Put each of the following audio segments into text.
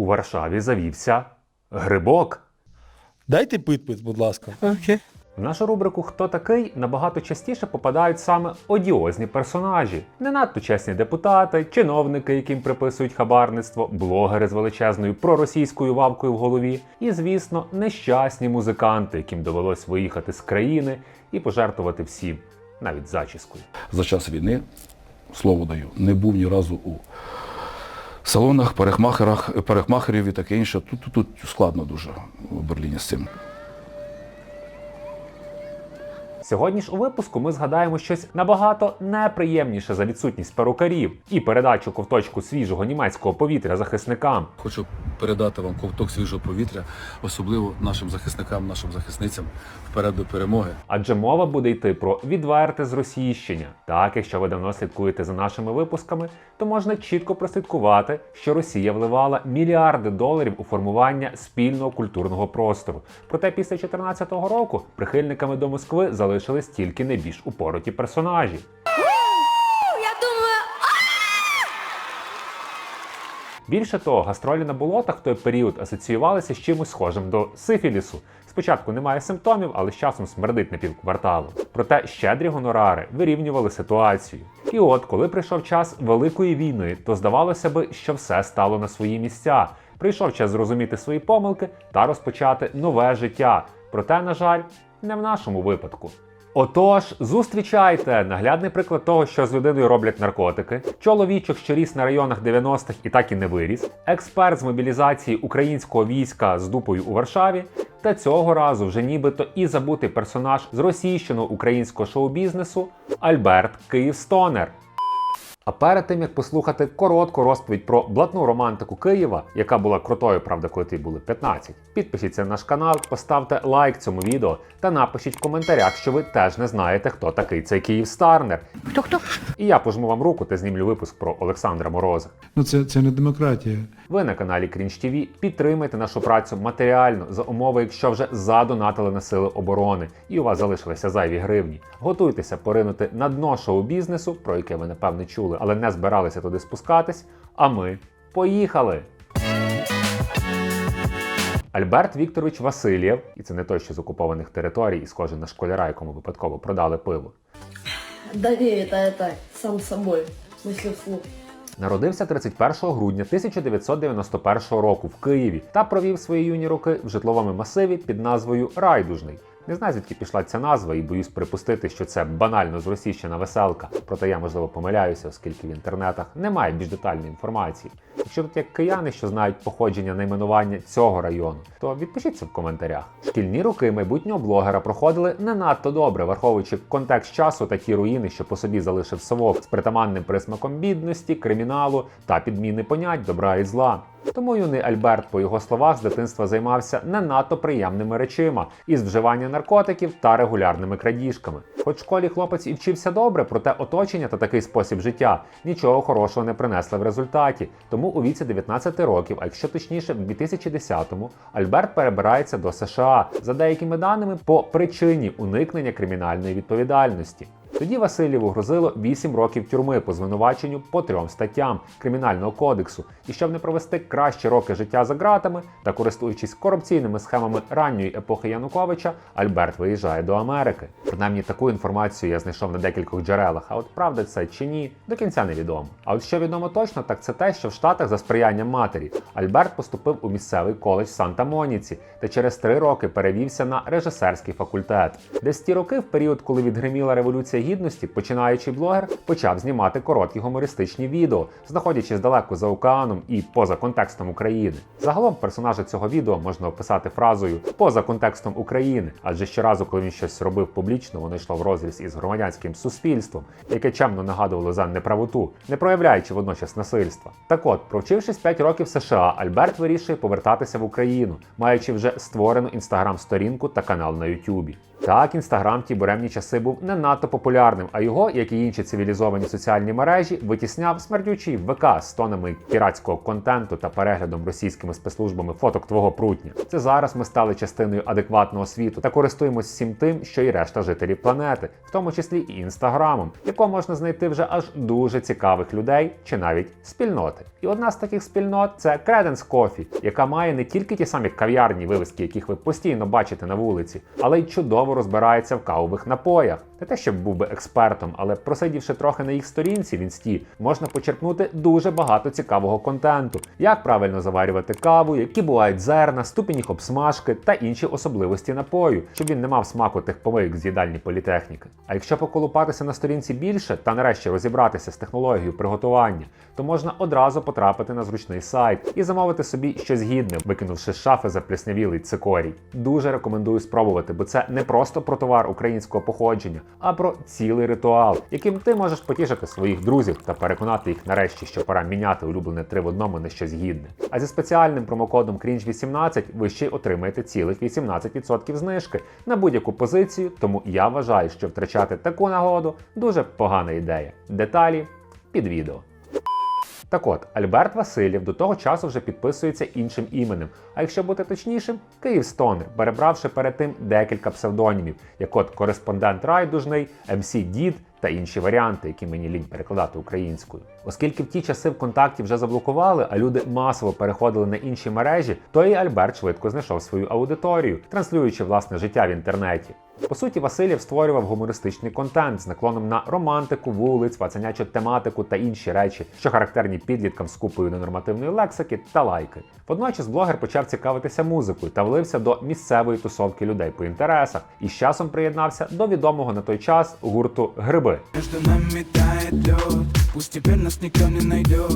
У Варшаві завівся грибок. Дайте підпис, будь ласка. Окей. В нашу рубрику Хто такий набагато частіше попадають саме одіозні персонажі, не надто чесні депутати, чиновники, яким приписують хабарництво, блогери з величезною проросійською вавкою в голові, і, звісно, нещасні музиканти, яким довелось виїхати з країни і пожертвувати всім, навіть зачіскою. за час війни, слово даю, не був ні разу у салонах, парикмахерах, парикмахерів і таке інше. Тут, тут, тут складно дуже в Берліні з цим. Сьогодні ж у випуску ми згадаємо щось набагато неприємніше за відсутність перукарів і передачу ковточку свіжого німецького повітря захисникам. Хочу передати вам ковток свіжого повітря, особливо нашим захисникам, нашим захисницям вперед до перемоги. Адже мова буде йти про відверте зросійщення. Так, якщо ви давно слідкуєте за нашими випусками, то можна чітко прослідкувати, що Росія вливала мільярди доларів у формування спільного культурного простору. Проте після 2014 року прихильниками до Москви залишились тільки найбільш упороті персонажі. Я думаю, Більше того, гастролі на болотах в той період асоціювалися з чимось схожим до сифілісу. Спочатку немає симптомів, але з часом смердить на півкварталу. Проте щедрі гонорари вирівнювали ситуацію. І от, коли прийшов час великої війни, то здавалося би, що все стало на свої місця. Прийшов час зрозуміти свої помилки та розпочати нове життя. Проте, на жаль, не в нашому випадку. Отож, зустрічайте наглядний приклад того, що з людиною роблять наркотики, чоловічок, що ріс на районах 90-х і так і не виріс, експерт з мобілізації українського війська з дупою у Варшаві, та цього разу вже нібито і забутий персонаж з російщиного українського шоу-бізнесу Альберт Київстонер. А перед тим як послухати коротку розповідь про блатну романтику Києва, яка була крутою, правда, коли ті були 15, підпишіться на наш канал, поставте лайк цьому відео та напишіть в коментарях, що ви теж не знаєте, хто такий цей Київ Старнер. хто хто? І я пожму вам руку та знімлю випуск про Олександра Мороза. Ну це, це не демократія. Ви на каналі Крінж ТВ підтримайте нашу працю матеріально за умови, якщо вже задонатили на сили оборони і у вас залишилися зайві гривні. Готуйтеся поринути на дно шоу-бізнесу, про яке ви напевне чули, але не збиралися туди спускатись. А ми поїхали! Альберт Вікторович Васильєв, і це не той, що з окупованих територій, і схожий на школяра, якому випадково продали пиво. Да не, это, это, сам собой. В смысле вслух. Народився 31 грудня 1991 року в Києві та провів свої юні роки в житловому масиві під назвою Райдужний. не знаю, звідки пішла ця назва, і боюсь припустити, що це банально зросійщена веселка. Проте я можливо помиляюся, оскільки в інтернетах немає більш детальної інформації. Якщо тут є кияни, що знають походження найменування цього району, то відпишіться в коментарях. Шкільні роки майбутнього блогера проходили не надто добре, враховуючи контекст часу та ті руїни, що по собі залишив совок з притаманним присмаком бідності, криміналу та підміни понять добра і зла. Тому юний Альберт, по його словах, з дитинства займався не надто приємними речима із вживання наркотиків та регулярними крадіжками. Хоч в школі хлопець і вчився добре, проте оточення та такий спосіб життя нічого хорошого не принесли в результаті. Тому у віці 19 років, а якщо точніше, в 2010-му, Альберт перебирається до США за деякими даними по причині уникнення кримінальної відповідальності. Тоді Васильєву грозило 8 років тюрми по звинуваченню по трьом статтям Кримінального кодексу. І щоб не провести кращі роки життя за ґратами та користуючись корупційними схемами ранньої епохи Януковича, Альберт виїжджає до Америки. Принаймні таку інформацію я знайшов на декількох джерелах. А от правда це чи ні, до кінця невідомо. А от що відомо точно, так це те, що в Штатах за сприянням матері Альберт поступив у місцевий коледж Санта-Моніці та через три роки перевівся на режисерський факультет. Десь ті роки, в період, коли відгриміла революція гідності, починаючий блогер почав знімати короткі гумористичні відео, знаходячись далеко за океаном і поза контекстом України. Загалом персонажа цього відео можна описати фразою поза контекстом України, адже щоразу, коли він щось робив публічно, воно йшло в розріз із громадянським суспільством, яке чемно нагадувало за неправоту, не проявляючи водночас насильства. Так от, провчившись 5 років США, Альберт вирішує повертатися в Україну, маючи вже створену інстаграм-сторінку та канал на Ютубі. Так, інстаграм ті буремні часи був не надто популярний популярним, а його, як і інші цивілізовані соціальні мережі, витісняв смердючий ВК з тонами піратського контенту та переглядом російськими спецслужбами фоток твого прутня. Це зараз ми стали частиною адекватного світу та користуємось всім тим, що і решта жителів планети, в тому числі і інстаграмом, в якому можна знайти вже аж дуже цікавих людей чи навіть спільноти. І одна з таких спільнот це Credence Coffee, яка має не тільки ті самі кав'ярні вивіски, яких ви постійно бачите на вулиці, але й чудово розбирається в кавових напоях. Не те, щоб був би експертом, але просидівши трохи на їх сторінці в інсті, можна почерпнути дуже багато цікавого контенту, як правильно заварювати каву, які бувають зерна, ступінь їх обсмажки та інші особливості напою, щоб він не мав смаку тих помийок з їдальні політехніки. А якщо поколупатися на сторінці більше та нарешті розібратися з технологією приготування, то можна одразу потрапити на зручний сайт і замовити собі щось гідне, викинувши з шафи запліснявілий цикорій. Дуже рекомендую спробувати, бо це не просто про товар українського походження, а про цілий ритуал, яким ти можеш потішити своїх друзів та переконати їх нарешті, що пора міняти улюблене три в одному на щось гідне. А зі спеціальним промокодом CRINGE18 ви ще й отримаєте цілих 18% знижки на будь-яку позицію, тому я вважаю, що втрачати таку нагоду дуже погана ідея. Деталі під відео. Так от, Альберт Васильєв до того часу вже підписується іншим іменем, а якщо бути точнішим, Київ Стонер, перебравши перед тим декілька псевдонімів, як от кореспондент райдужний, МС Дід та інші варіанти, які мені лінь перекладати українською. Оскільки в ті часи ВКонтакті вже заблокували, а люди масово переходили на інші мережі, то і Альберт швидко знайшов свою аудиторію, транслюючи власне життя в інтернеті. По суті, Васильєв створював гумористичний контент з наклоном на романтику, вулиць, пацанячу тематику та інші речі, що характерні підліткам з купою ненормативної лексики та лайки. Водночас блогер почав цікавитися музикою та влився до місцевої тусовки людей по інтересах і з часом приєднався до відомого на той час гурту Гриби. Между нами лед Пусть теперь нас никто не найдет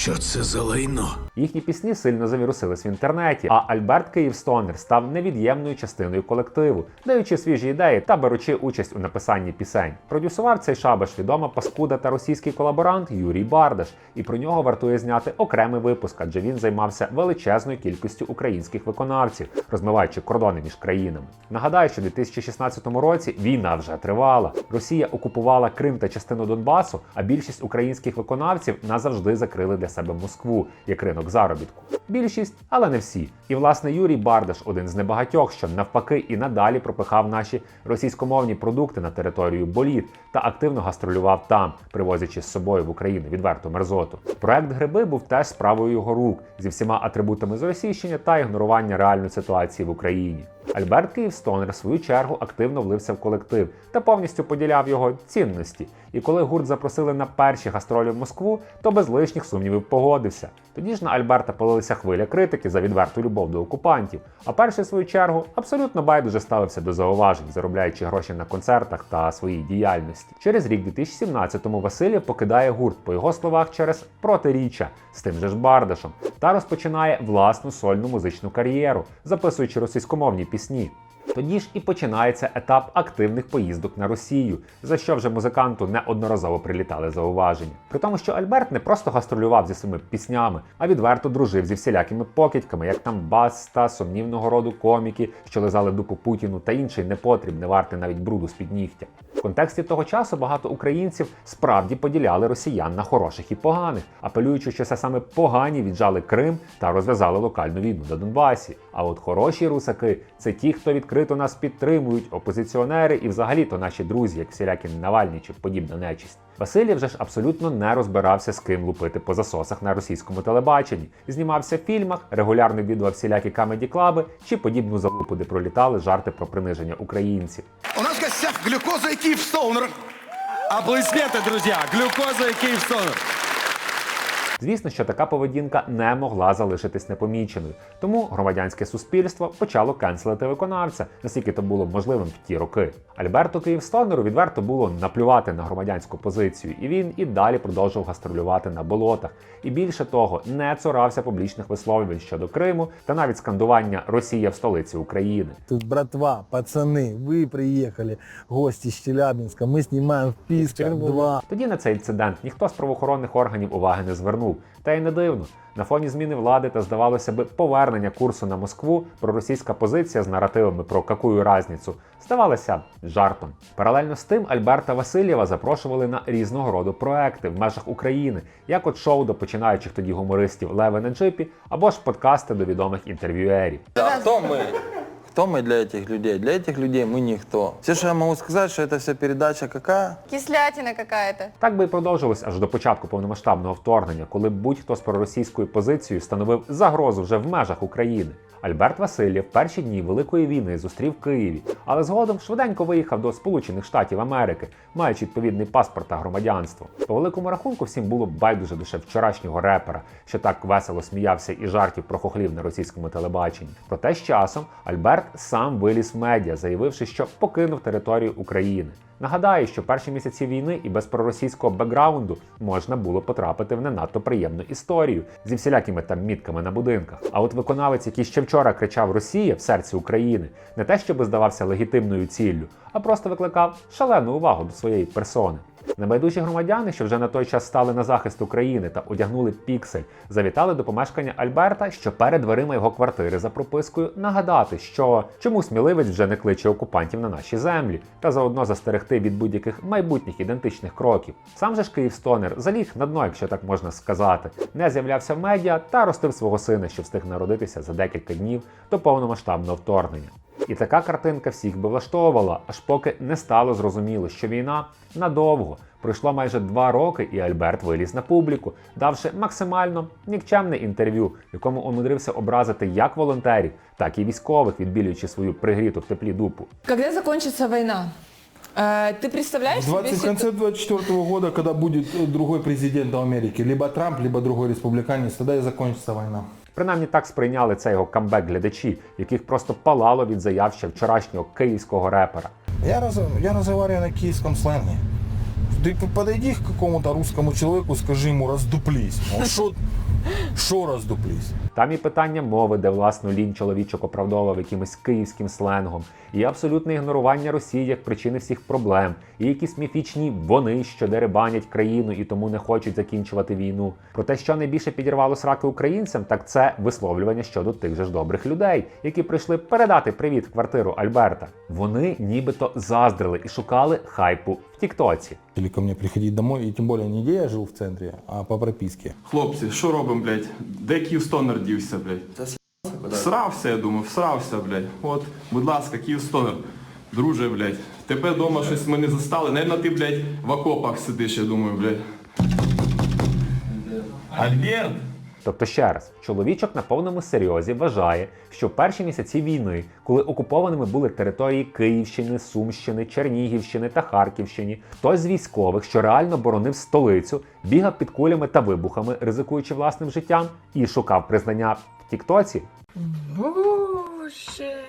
Що це за лайно? Їхні пісні сильно завірусились в інтернеті, а Альберт Київстонер став невід'ємною частиною колективу, даючи свіжі ідеї та беручи участь у написанні пісень. Продюсував цей шабаш відома паскуда та російський колаборант Юрій Бардаш, і про нього вартує зняти окремий випуск, адже він займався величезною кількістю українських виконавців, розмиваючи кордони між країнами. Нагадаю, що у 2016 році війна вже тривала. Росія окупувала Крим та частину Донбасу, а більшість українських виконавців назавжди закрили для себе Москву як ринок заробітку. Більшість, але не всі. І власне Юрій Бардаш один з небагатьох, що навпаки і надалі пропихав наші російськомовні продукти на територію боліт та активно гастролював там, привозячи з собою в Україну відверту мерзоту. Проект Гриби був теж справою його рук зі всіма атрибутами зросійщення та ігнорування реальної ситуації в Україні. Альберт Київстонер в свою чергу активно влився в колектив та повністю поділяв його цінності. І коли гурт запросили на перші гастролі в Москву, то без лишніх сумнівів погодився. Тоді ж на Альберта полилися хвиля критики за відверту любов до окупантів. А перший в свою чергу абсолютно байдуже ставився до зауважень, заробляючи гроші на концертах та своїй діяльності. Через рік 2017-му Васильєв покидає гурт, по його словах, через протиріччя з тим же ж Бардашем та розпочинає власну сольну музичну кар'єру, записуючи російськомовні пісні. Тоді ж і починається етап активних поїздок на Росію, за що вже музиканту неодноразово прилітали зауваження. При тому, що Альберт не просто гастролював зі своїми піснями, а відверто дружив зі всілякими покидьками, як там Баста, сумнівного роду коміки, що лизали дупу Путіну та інший непотріб, не вартий навіть бруду з-під нігтя. В контексті того часу багато українців справді поділяли росіян на хороших і поганих, апелюючи, що це саме погані віджали Крим та розв'язали локальну війну на Донбасі. А от хороші русаки це ті, хто відкрито нас підтримують, опозиціонери і взагалі то наші друзі, як всілякі Навальні чи подібна нечисть. Васильєв же ж абсолютно не розбирався з ким лупити по засосах на російському телебаченні. Знімався в фільмах, регулярно відвідував всілякі камеді клаби чи подібну залупу, де пролітали жарти про приниження українців. У нас в гостях глюкоза і Київстоунер. Аплодисменты, друзья! Глюкоза и Киевстонер. Звісно, що така поведінка не могла залишитись непоміченою, тому громадянське суспільство почало кенселити виконавця, наскільки то було можливим в ті роки. Альберту Київстонеру відверто було наплювати на громадянську позицію, і він і далі продовжував гастролювати на болотах. І більше того, не цурався публічних висловлювань щодо Криму та навіть скандування Росія в столиці України. Тут, братва, пацаны, вы приехали, гости из Челябинска, мы снимаем в Писках 2. Тоді на цей інцидент ніхто з правоохоронних органів уваги не звернув, війну. Та й не дивно. На фоні зміни влади та здавалося би повернення курсу на Москву проросійська позиція з наративами про какую разницю здавалася жартом. Паралельно з тим Альберта Васильєва запрошували на різного роду проекти в межах України, як от шоу до починаючих тоді гумористів Леви на джипі, або ж подкасти до відомих інтерв'юерів. А кто мы? Кто мы для этих людей? Для этих людей мы никто. Все, что я могу сказать, что это вся передача какая? Кислятина какая-то. Так би і продовжилось аж до початку повномасштабного вторгнення, коли будь-хто з проросійською позицією становив загрозу вже в межах України. Альберт Васильєв перші дні Великої війни зустрів в Києві, але згодом швиденько виїхав до Сполучених Штатів Америки, маючи відповідний паспорт та громадянство. По великому рахунку всім було байдуже лише вчорашнього репера, що так весело сміявся і жартів про хохлів на російському телебаченні. Проте з часом Альберт сам виліз в медіа, заявивши, що покинув територію України. Нагадаю, що перші місяці війни і без проросійського бекграунду можна було потрапити в не надто приємну історію зі всілякими там мітками на будинках. А от виконавець, який ще вчора кричав Росія в серці України, не те, щоб здавався легітимною ціллю, а просто викликав шалену увагу до своєї персони. Небайдужі громадяни, що вже на той час стали на захист України та одягнули піксель, завітали до помешкання Альберта, що перед дверима його квартири за пропискою нагадати, що чому сміливець вже не кличе окупантів на наші землі, та заодно застерегти від будь-яких майбутніх ідентичних кроків. Сам же ж Київстонер заліг на дно, якщо так можна сказати, не з'являвся в медіа та ростив свого сина, що встиг народитися за декілька днів до повномасштабного вторгнення. І така картинка всіх би влаштовувала, аж поки не стало зрозуміло, що війна надовго. Пройшло майже два роки, і Альберт виліз на публіку, давши максимально нікчемне інтерв'ю, в якому умудрився образити як волонтерів, так і військових, відбілюючи свою пригріту в теплі дупу. Когда закончится война? Э, Ты представляешь В, себе 20, в ситу- конце 24 года, когда будет э, другой президент Америки, либо Трамп, либо другой республиканец, тогда и закончится война. Принаймні так сприйняли цей його камбек глядачі, яких просто палало від заяв ще вчорашнього київського репера. Я, роз... я разговариваю на київському сленгі. П- подойди к какому-то русскому человеку, скажи ему раздуплись. Шо раздуплись? Там і питання мови, де власну лінь чоловічок оправдовував якимось київським сленгом, і абсолютне ігнорування Росії як причини всіх проблем, і якісь міфічні вони, що деребанять країну і тому не хочуть закінчувати війну. Про те, що найбільше підірвало сраки українцям, так це висловлювання щодо тих же ж добрих людей, які прийшли передати привіт в квартиру Альберта. Вони нібито заздрили і шукали хайпу в Тіктоці. Или ко мне приходить домой, и тем более не где я жил в центре, а по прописке. Хлопці, що робимо, блядь? Де Київстонер дівся, блядь? Всрався, я думаю, всрався, блядь. От, будь ласка, Київстонер. Друже, блядь, тебе вдома щось ми не застали. Наверно, ти, блядь, в окопах сидиш, я думаю, блядь. Альберт? Тобто ще раз, чоловічок на повному серйозі вважає, що в перші місяці війни, коли окупованими були території Київщини, Сумщини, Чернігівщини та Харківщини, хтось з військових, що реально боронив столицю, бігав під кулями та вибухами, ризикуючи власним життям, і шукав признання в Тіктоці. Боже,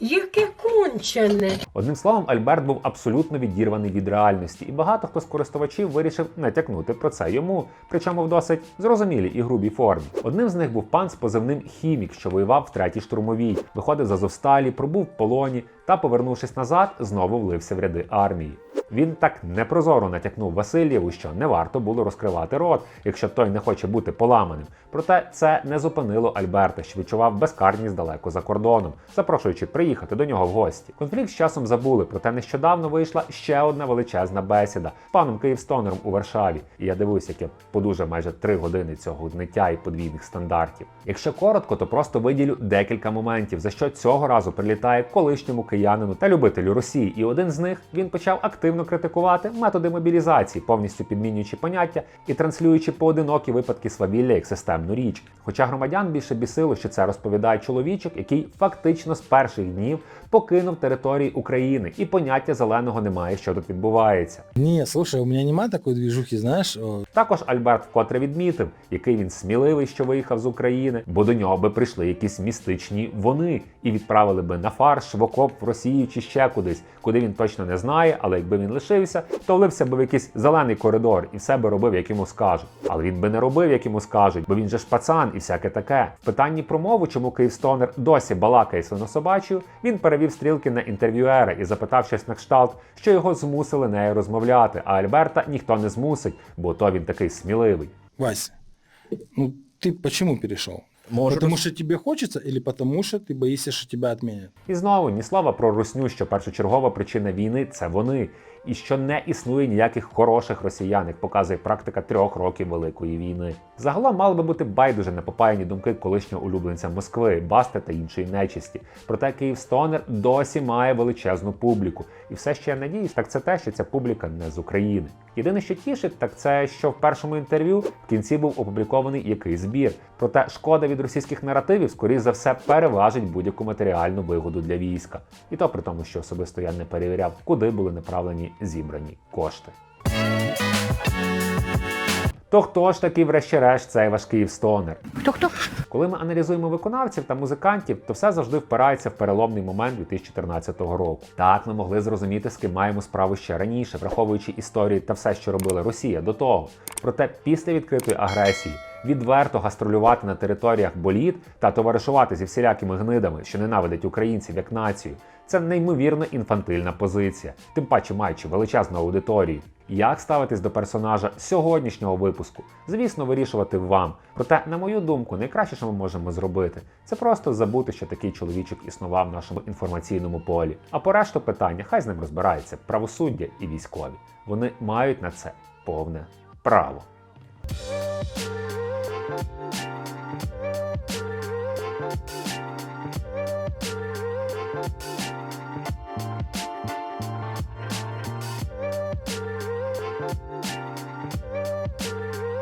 яке кончене. Одним словом, Альберт був абсолютно відірваний від реальності, і багато хто з користувачів вирішив натякнути про це йому, причому в досить зрозумілій і грубій формі. Одним з них був пан з позивним Хімік, що воював в третій штурмовій, виходив з Азовсталі, пробув в полоні та, повернувшись назад, знову влився в ряди армії. Він так непрозоро натякнув Васильєву, що не варто було розкривати рот, якщо той не хоче бути поламаним. Проте це не зупинило Альберта, що відчував безкарність далеко за кордоном, запрошуючи приїхати до нього в гості. Конфлікт з часом забули, проте нещодавно вийшла ще одна величезна бесіда з паном Київстонером у Варшаві. І я дивуюся, як я подужав майже три години цього гниття і подвійних стандартів. Якщо коротко, то просто виділю декілька моментів, за що цього разу прилітає колишньому киянину та любителю Росії. І один з них він почав активно критикувати методи мобілізації, повністю підмінюючи поняття і транслюючи поодинокі випадки свавілля як системну річ. Хоча громадян більше бісило, що це розповідає чоловічок, який фактично з перших днів покинув території України, і поняття зеленого немає, що тут відбувається. Не, слушай, у меня нема такой движухи, знаешь, э, Також Альберт вкотре відмітив, який він сміливий, що виїхав з України, бо до нього би прийшли якісь містичні вони і відправили би на фарш, в окоп в Росію чи ще кудись, куди він точно не знає, але якби він лишився, то влився би в якийсь зелений коридор і все би робив, як йому скажуть. Але він би не робив, як йому скажуть, бо він же ж пацан і всяке таке. В питанні про мову, чому Київстонер досі балакає свинособачою, він перевів стрілки на інтерв'юера і запитав щось на кшталт, що його змусили нею розмовляти. А Альберта ніхто не змусить, бо то він такий сміливий. Вася, Ну, ты почему перешел? Может потому що тобі хочеться, або тому, потому ти боїшся, що тебе тебя отменят? І знову ні слава про русню, що першочергова причина війни це вони, і що не існує ніяких хороших росіян, як показує практика трьох років Великої війни. Загалом мали би бути байдуже непопаяні думки колишнього улюбленця Москви, Басти та іншої нечисті. Проте Київстонер досі має величезну публіку. І все, що я надіюсь, так це те, що ця публіка не з України. Єдине, що тішить, так це що в першому інтерв'ю в кінці був опублікований якийсь збір. Проте шкода від російських наративів, скоріш за все, переважить будь-яку матеріальну вигоду для війська. І то при тому, що особисто я не перевіряв, куди були направлені зібрані кошти. То хто ж таки, врешті-решт, цей ваш Київстонер? Хто хто? Коли ми аналізуємо виконавців та музикантів, то все завжди впирається в переломний момент 2014 року. Так ми могли зрозуміти, з ким маємо справу ще раніше, враховуючи історії та все, що робила Росія до того. Проте після відкритої агресії відверто гастролювати на територіях боліт та товаришувати зі всілякими гнидами, що ненавидять українців як націю. Це неймовірно інфантильна позиція, тим паче маючи величезну аудиторію. Як ставитись до персонажа сьогоднішнього випуску? Звісно, вирішувати вам. Проте, на мою думку, найкраще, що ми можемо зробити, це просто забути, що такий чоловічок існував в нашому інформаційному полі. А по решту питання, хай з ним розбирається правосуддя і військові. Вони мають на це повне право. Thank you.